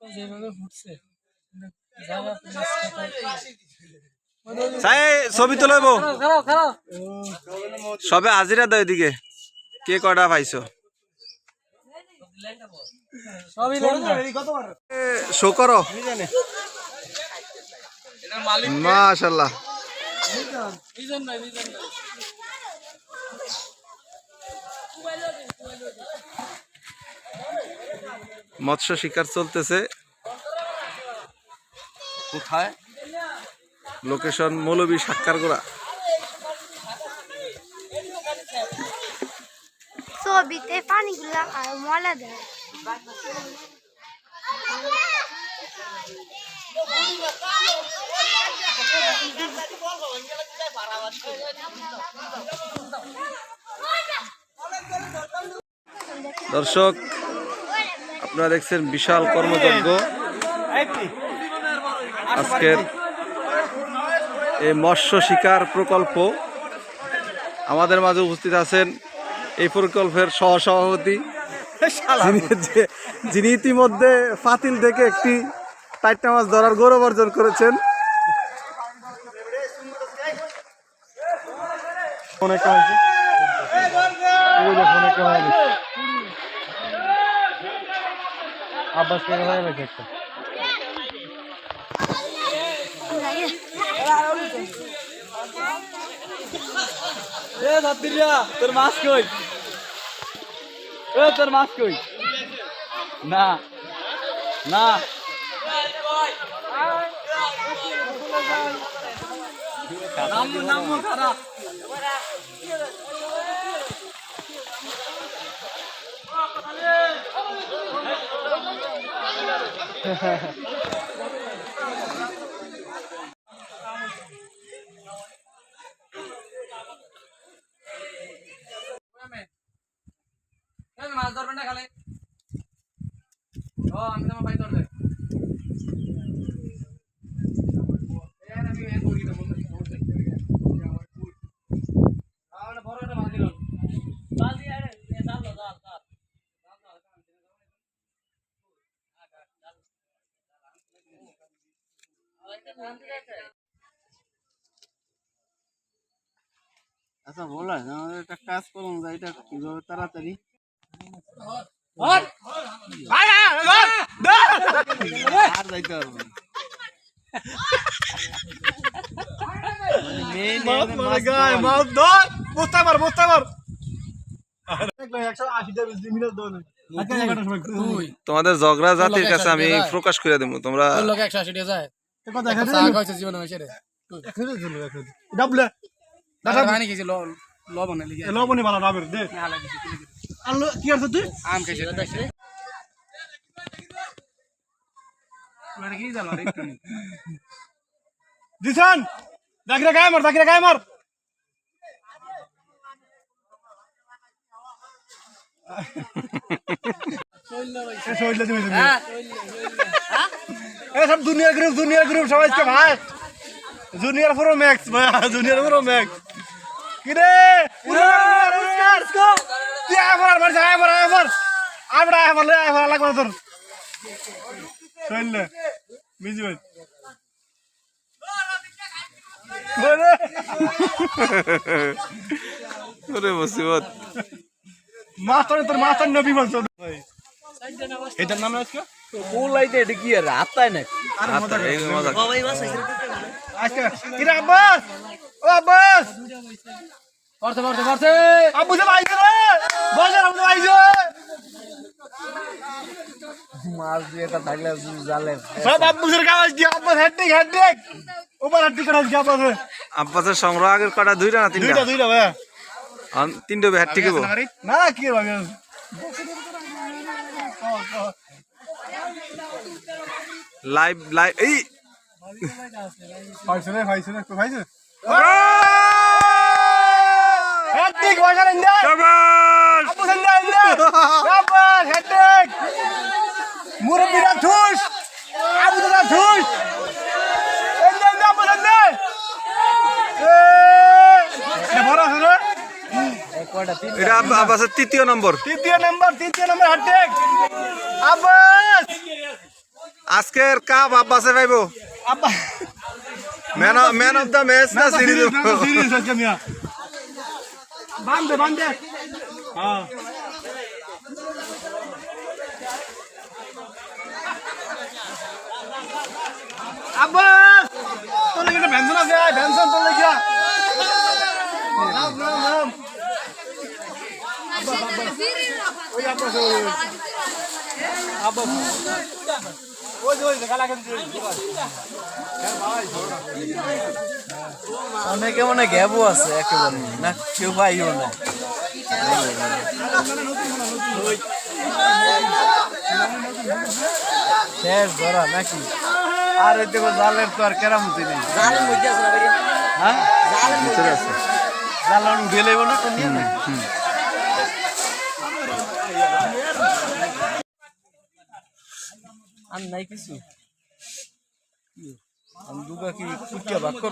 যেভাবে ফুটছে চাই ছবি খারাপ খারাপ সবে হাজিরা দেয় এদিকে। কে কটা পাইছো? শো করো। মাশাল্লাহ মৎস্য শিকার চলতেছে। কোথায়? লোকেশন মৌলবী সাক্ষার গোড়া। ছবিতে পানিগুলা মলা দেয়। দর্শক আপনারা দেখছেন বিশাল কর্মযজ্ঞ। আজকের এই মৎস্য শিকার প্রকল্প। আমাদের মাঝে উপস্থিত আছেন এই প্রকল্পের সহসভাপতি, যিনি ইতিমধ্যে ফাতিল থেকে একটি টাইটা মাছ ধরার গৌরব অর্জন করেছেন। এ ধরতিরা তোর মাছ কই? এ তোর মাছ কই? না না। নামো নামো খারাপ মাছ ধরবেন না খালে। ও আমি তোমার বড় একটা মাছ দিল জাল দিয়ে আরে জাল জাল জাল জাল আচ্ছা বলা আমাদের একটা কাজ করুন যা এটা কীভাবে তাড়াতাড়ি? আর যাইতে পারব না। মানে যায়। তোমাদের ঝগড়া জাতির কাছে আমি প্রকাশ করে দেবো তোমরা একশো আশি টাকা যায়। জীবনে রে। লবণ লিখে লবণী ভালো রাবের দে। আলু কি আছে তুই? আম খাইছে কি জানো রে একটু দিছান গায়ে মার গায়ে তুমি তুমি। এ সব দুনিয়া গ্রুপ দুনিয়া গ্রুপ সবাই আজকে ভাই জুনিয়র প্রো ম্যাক্স ভাই জুনিয়র প্রো ম্যাক্স কি রে তুই আয় মার মার আয় মার আয় মার আবড়া আয় মার আয় মার লাগবে তোর। শহীদ বিজি ভাই বলে। ওরে মুসিবত। মাস্টার তোর মাস্টার নবী বলছো। এটার নাম আজকে কোলাইতে এটা কি আর হাতটাই না আরে মজা এই মজা আজকে কিরা আব্বাস ও আব্বাস পড়তে পড়তে পড়তে আব্বু সব আইছে রে বসে আব্বু আইছে মাছ দিয়ে এটা থাকলে জালে সব আব্বুসের কাজ দিয়ে আব্বাস হেডটিক হেডটিক ওবার হেডটিক কাজ দিয়ে আব্বাস আব্বাসের সংগ্রহ আগের কটা দুইটা না তিনটা দুইটা ভাই তিনটা না না কি ভাবে লাইভ লাইভ এই পাইছে রে পাইছে রে পাইছে হেডটিক বসে রে ইন্দা শাবাশ! আব্বু সন্দা ইন্দা আব্বাস হেডটিক মুরব্বিরা থুস আব্বু দাদা এ এটা আব- আব্বাসের তৃতীয় নম্বর। তৃতীয় নম্বর তৃতীয় নম্বর হাটেক আব্বাস আজকের কাপ আব্বাসে পাইব। ম্যান অফ দ্য ম্যাচ না সিরিজ বান্ধে বান্ধে হ্যাঁ। আব্বা তোর লাগে ব্যঞ্জন আছে ব্যঞ্জন তোর লাগিয়া নাম নাম নাম। ওই। আব্বা অনেকে মনে গ্যাবও আছে, একেবারে। না, কেউ পাইও না। শেষ ধরা, নাকি? আর ওই দেখো জালের তো আর কেরামতি নেই। জালের হ্যাঁ? জালের আছে জাল উঠে লেবো না তো নিয়ে না আর নাই কিছু আমি দুগা কি কুটিয়া ভাগ করব?